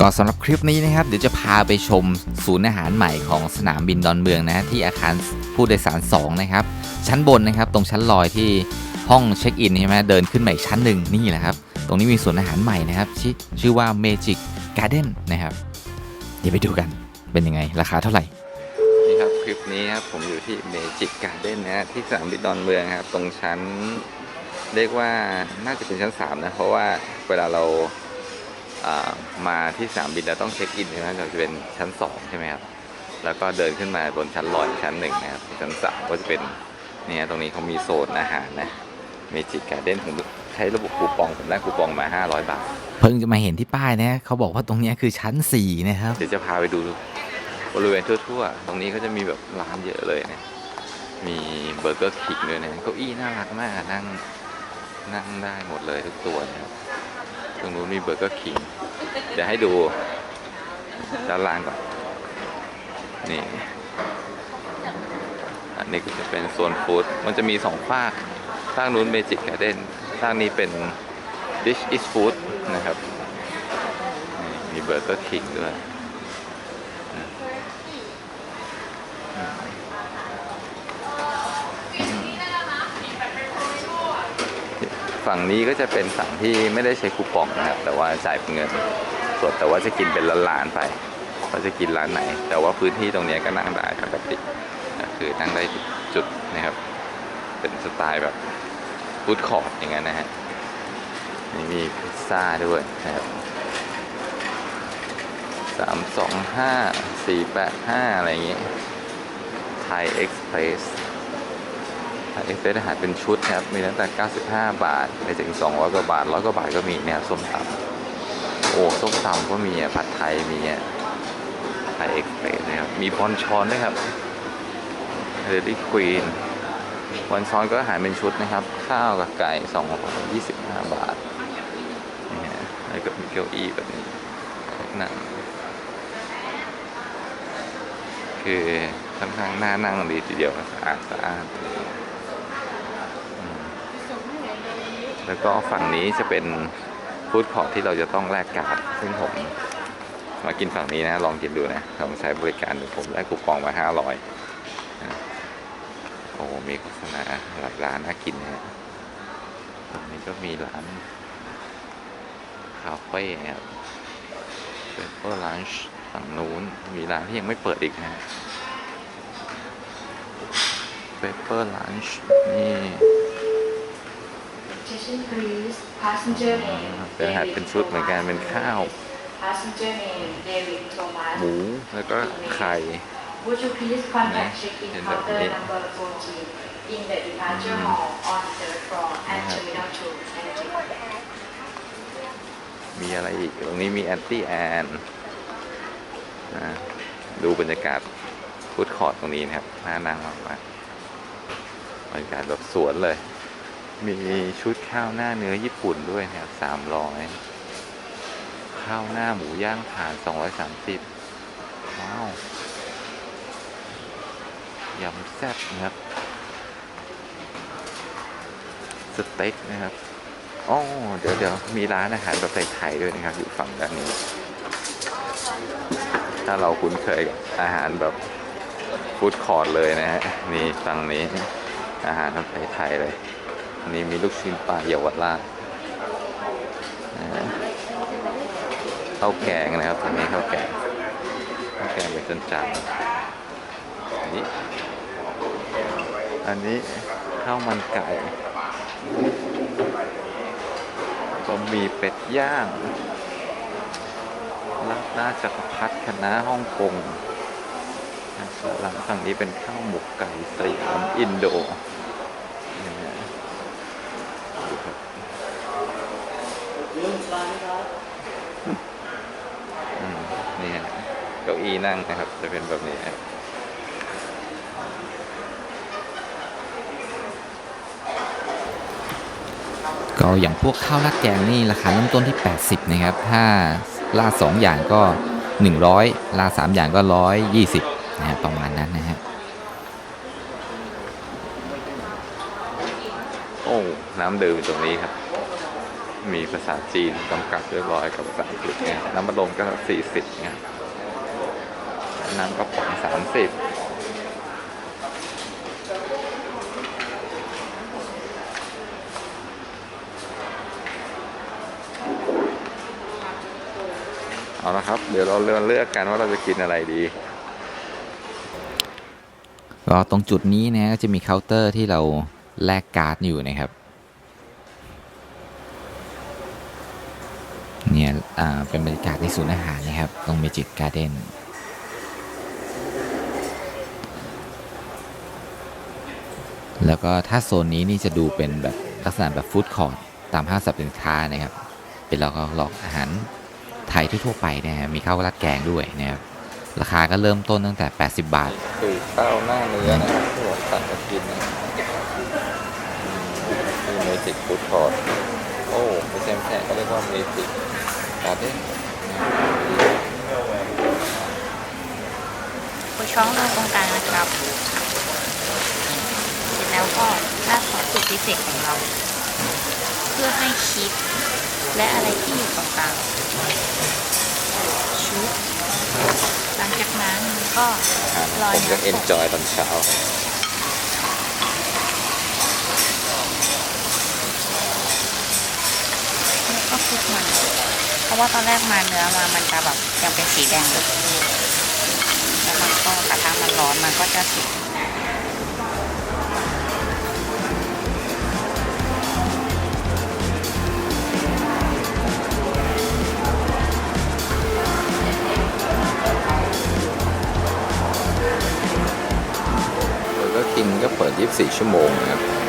ก็สำหรับคลิปนี้นะครับ เดี๋ยวจะพาไปชมศูนย์อาหารใหม่ของสนามบินดอนเมืองนะที่อาคารผู้โดยสาร 2 นะครับ ชั้นบนนะครับตรงชั้นลอยที่ห้องเช็คอินใช่ไหมเดินขึ้นมาอีกชั้นหนึ่งนี่แหละครับ ตรงนี้มีศูนย์อาหารใหม่นะครับชื่อชื่อว่า Magic Garden นะครับ เดี๋ยวไปดูกันเป็นยังไง ราคาเท่าไหร่นี่ครับคลิปนี้ครับผมอยู่ที่ Magic Garden นะฮะที่สนามบินดอนเมืองครับตรงชั้นเรียกว่าน่าจะเป็นชั้น3นะเพราะว่าเวลาเรา มาที่สนามบินเราต้องเช็คอินใช่ไหมเราจะเป็นชั้น2ใช่ไหมครับแล้วก็เดินขึ้นมาบนชั้นลอยชั้นหนึ่งนะครับชั้น3ก็จะเป็นเนี่ยตรงนี้เขามีโซนอาหารนะเมจิกการ์เด้นผมใช้ระบบคูปองผมได้คูปองมา 500 บาท เพิ่งจะมาเห็นที่ป้ายนะเขาบอกว่าตรงเนี้ยคือชั้น 4 นะครับ เดี๋ยวจะพาไปดูบริเวณทั่วๆ ตรงนี้ก็จะมีแบบร้านเยอะเลยนะมีเบอร์เกอร์คิงด้วยนะเก้าอี้น่ารักมากนั่งนั่งได้หมดเลยทุกตัวนะครับต รงนู้นมีเบอร์เกอร์คิงเดี๋ยวให้ดูด้านล่างก่อน นี่ อันนี้ก็จะเป็นโซนฟู้ด มันจะมีสองฝากฝางนู้นเมจิกการ์เด้นฝางนี้เป็น Dish is Food นะครับนี่มีเบอร์เกอร์คิงด้วยอืมอืม ฝั่งนี้ก็จะเป็นฝั่งที่ไม่ได้ใช้คูปองนะครับ แต่ว่าจ่ายเป็นเงินสดแต่ว่าจะกินเป็นล้านๆไปว่าจะกินร้านไหน แต่ว่าพื้นที่ตรงนี้ก็นั่งได้ปกติคือนั่งได้จุดนะครับ เป็นสไตล์แบบฟู้ดคอร์ทอย่างนั้นนะฮะนี่มีพิซซ่าด้วยนะครับสามสองห้าสี่แปดห้าอะไรอย่างเงี้ยไทยเอ็กซ์เพรส เอ็กเซสอาหารเป็นชุดนะครับ มีตั้งแต่ 95 บาทไปถึง 200 กว่าบาท 100 กว่าบาทก็มีเนี่ยส้มตำโอ้ ส้มตำก็มีอะ ผัดไทยมีอะไทยเอ็กเพรสนะครับ มีบอลชอนด้วยครับเดลี่ควีนบอลชอนก็อาหารเป็นชุดนะครับ ข้าวกับไก่225 บาทนี่ฮะแล้วก็มีเก้าอี้แบบนี้นั่งคือค่อนข้างน่านั่งดีทีเดียวสะอาดสะอาด แล้วก็ฝั่งนี้จะเป็นฟู้ดคอร์ทที่เราจะต้องแลกการ์ดซึ่งผมมากินฝั่งนี้นะ ลองกินดูนะลองใช้บริการดูผมได้คูปองมา 500 โอ้ มีโฆษณาหลายร้านน่ากินนะตรงนี้ก็มีร้าน คาเฟ่ครับเปเปอร์ลันช์ฝั่งนู้น มีร้านที่ยังไม่เปิดอีกนะเปเปอร์ลันช์นี่ Attention please, passenger name เป็นอาหารเป็นชุดเหมือนกันเป็นข้าว Passenger name David Thomas หมูแล้วก็ไข่ Would you please contact check-in เห็นแบบ counter นี้ number 14 in the departure hall on the third floor at Terminal 2 Thank you มีอะไรอีก ตรงนี้มีแอนตี้แอนนะดูบรรยากาศฟูดคอร์ทตรงนี้นะครับน่านั่งมากมากบรรยากาศแบบสวนเลย มีชุดข้าวหน้าเนื้อญี่ปุ่นด้วยนะครับสามร้อยข้าวหน้าหมูย่างถ่านสองร้อยสามสิบว้าวยำแซ่บนะครับ สเต็กนะครับอ๋อเดี๋ยวเดี๋ยวมีร้านอาหารแบบไทยๆด้วยนะครับ อยู่ฝั่งด้านนี้ ถ้าเราคุ้นเคยกับอาหารแบบฟู้ดคอร์ทเลยนะฮะนี่ฝั่งนี้ อาหารแบบไทยๆเลย อันนี้มีลูกชิ้นปลาเยาวราชข้าวแกงนะครับอันนี้ข้าวแกงข้าวแกงเป็นจานอันนี้ อันนี้ข้าวมันไก่บะหมี่เป็ดย่างลัดหน้าจักรพรรดิคณะฮ่องกงหลังฝั่งนี้เป็นข้าวหมกไก่สยามอินโดนี่นะดูครับอืมนี่ฮะเก้า อี้นั่งนะครับ จะเป็นแบบนี้ฮะก็อย่างพวกข้าวราดแกงนี่ราคาเริ่มต้นที่ 80 นะครับ ถ้าราด2อย่างก็ 100ราด3อย่างก็ 120นะฮะประมาณนั้นนะฮะโอ้น้ำดื่มตรงนี้ครับ มีภาษาจีนกำกับเรียบร้อยกับภาษาอังกฤษเนี่ยน้ำมันลมก็ 40เนี่ย น้ำกระป๋อง30เอาละครับ เดี๋ยวเราเลือกเลือกกันว่าเราจะกินอะไรดีก็ตรงจุดนี้นะก็จะมีเคาน์เตอร์ที่เราแลกการ์ดอยู่นะครับเนี่ยเป็นบรรยากาศในศูนย์อาหารนะครับ ตรงเมจิกการ์เด้น แล้วก็ถ้าโซนนี้นี่จะดูเป็นแบบลักษณะแบบฟู้ดคอร์ทตามห้างสรรพสินค้านะครับ เป็นเราก็ลอกอาหารไทยทั่วๆไปนะฮะมีข้าวราดแกงด้วยนะครับราคาก็เริ่มต้นตั้งแต่ 80 บาทคือข้าวหน้าเนื้อนะครับที่ผมสั่งมากินนะมีเมจิกฟู้ดคอร์ทโอ้ไม่ใช่ไม่ใช่เขาเรียกว่าเมจิกการ์เด้นคุยช่องตรงกลางนะครับเสร็จ แล้วก็หน้าซอสสูตรพิเศษของเรา เพื่อให้ชีสและอะไรที่อยู่ตรงกลางชุบหลังจากนั้นมันก็อาหารลอยผมจะน้ำเอนจอยตอนเช้า แล้วก็คลุกมันเพราะว่าตอนแรกมาเนื้อมามันจะแบบยังเป็นสีแดงอยู่แล้วมันก็กระทะมันร้อนมันก็จะสุ 24 ชั่วโมงนะครับ